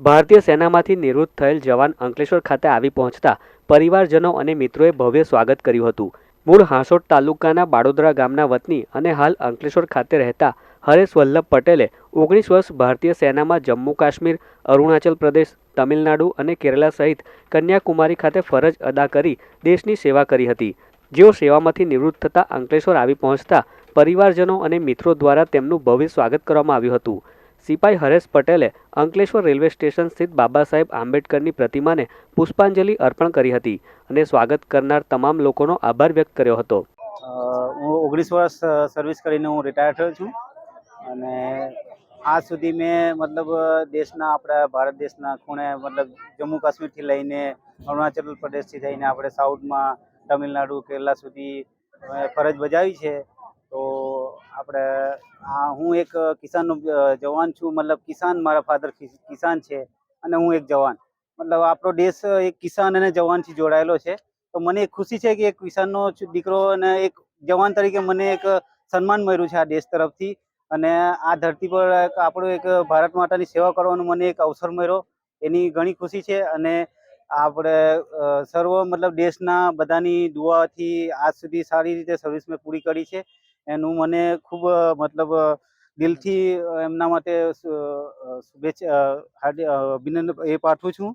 ભારતીય સેનામાંથી નિવૃત્ત થયેલ જવાન અંકલેશ્વર ખાતે આવી પહોંચતા પરિવારજનો અને મિત્રોએ ભવ્ય સ્વાગત કર્યું હતું. મૂળ હાંસોટ તાલુકાના બાડોદરા ગામના વતની અને હાલ અંકલેશ્વર ખાતે રહેતા હરેશ વલ્લભ પટેલે ઓગણીસ વર્ષ ભારતીય સેનામાં જમ્મુ કાશ્મીર, અરુણાચલ પ્રદેશ, તમિલનાડુ અને કેરલા સહિત કન્યાકુમારી ખાતે ફરજ અદા કરી દેશની સેવા કરી હતી. જેઓ સેવામાંથી નિવૃત્ત થતાં અંકલેશ્વર આવી પહોંચતા પરિવારજનો અને મિત્રો દ્વારા તેમનું ભવ્ય સ્વાગત કરવામાં આવ્યું હતું. સિપાઈ હરેશ પટેલે અંકલેશ્વર રેલવે સ્ટેશન સ્થિત બાબા સાહેબ આંબેડકરની પ્રતિમાને પુષ્પાંજલિ અર્પણ કરી હતી અને સ્વાગત કરનાર તમામ લોકોનો આભાર વ્યક્ત કર્યો હતો. હું ઓગણીસ વર્ષ સર્વિસ કરીને હું રિટાયર થયો છું. અને આજ સુધી મેં મતલબ દેશના, આપણા ભારત દેશના ખૂણે મતલબ જમ્મુ કાશ્મીરથી લઈને અરુણાચલ પ્રદેશથી થઈને આપણે સાઉથમાં તમિલનાડુ, કેરલા સુધી ફરજ બજાવી છે. તો આપણે આ હું એક કિસાનનો જવાન છું. મતલબ કિસાન મારા ફાધર કિસાન છે અને હું એક જવાન. મતલબ આપણો દેશ એક કિસાન અને જવાનથી જોડાયેલો છે. તો મને ખુશી છે કે એક કિસાનનો દીકરો અને એક જવાન તરીકે મને એક સન્માન મળ્યું છે આ દેશ તરફથી. અને આ ધરતી પર આપણું એક ભારત માતાની સેવા કરવાનો મને એક અવસર મળ્યો. એની ઘણી ખુશી છે અને આપણે સર્વ મતલબ દેશના બધાની દુઆથી આજ સુધી સારી રીતે સર્વિસ મેં પૂરી કરી છે. એનું મને ખૂબ મતલબ દિલથી એમના માટે શુભેચ્છા અભિનંદન એ પાઠવું છું.